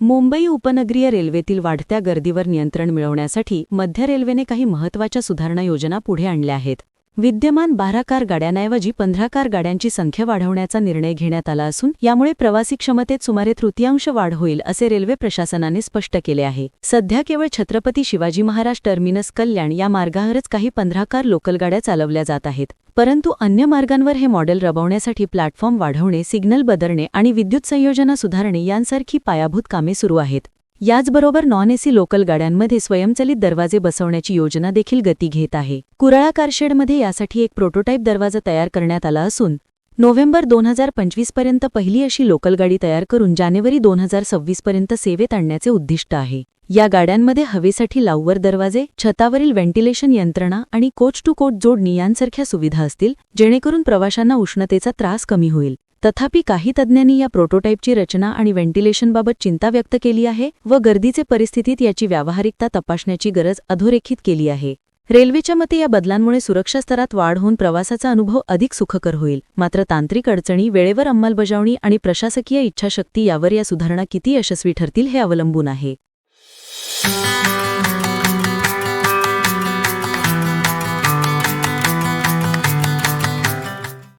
मुंबई उपनगरीय रेल्वेतील वाढत्या गर्दीवर नियंत्रण मिळवण्यासाठी मध्य रेल्वेने काही महत्त्वाच्या सुधारणा योजना पुढे आणल्या आहेत. विद्यमान बारा कार गाड्यांऐवजी पंधरा कार गाड्यांची संख्या वाढवण्याचा निर्णय घेण्यात आला असून यामुळे प्रवासी क्षमतेत सुमारे तृतीयांश वाढ होईल असे रेल्वे प्रशासनाने स्पष्ट केले आहे. सध्या केवळ छत्रपती शिवाजी महाराज टर्मिनस कल्याण या मार्गावरच काही पंधरा कार लोकल गाड्या चालवल्या जात आहेत. परंतु अन्य मार्गांवर हे मॉडेल रबवण्यासाठी प्लॅटफॉर्म वाढवणे सिग्नल बदलणे आणि विद्युत संयोजना सुधारणे यांसारखी पायाभूत कामे सुरू आहेत. याचबरोबर नॉन एसी लोकल गाड्यांमध्ये स्वयंचलित दरवाजे बसवण्याची योजना देखील गती घेत आहे. कुराळा कारशेडमध्ये यासाठी एक प्रोटोटाईप दरवाजा तयार करण्यात आला असून नोव्हेंबर दोन हजार पंचवीसपर्यंत पहिली अशी लोकल गाडी तयार करून जानेवारी दोन हजार सव्वीस पर्यंत सेवेत आणण्याचे उद्दिष्ट आहे. या गाड्यांमध्ये हवेसाठी लाऊवर दरवाजे छतावरील व्हेंटिलेशन यंत्रणा आणि कोच टू कोच जोडणी यांसारख्या सुविधा असतील जेणेकरून प्रवाशांना उष्णतेचा त्रास कमी होईल. तथापि काही तज्ज्ञांनी या प्रोटोटाईपची रचना आणि व्हेंटिलेशनबाबत चिंता व्यक्त केली आहे व गर्दीचे परिस्थितीत याची व्यावहारिकता तपासण्याची गरज अधोरेखित केली आहे. रेल्वेच्या मते या बदलांमुळे सुरक्षा स्तरात वाढ होऊन प्रवासाचा अनुभव अधिक सुखकर होईल. मात्र तांत्रिक अडचणी वेळेवर अंमलबजावणी आणि प्रशासकीय इच्छाशक्ती यावर या सुधारणा किती यशस्वी ठरतील हे अवलंबून आहे.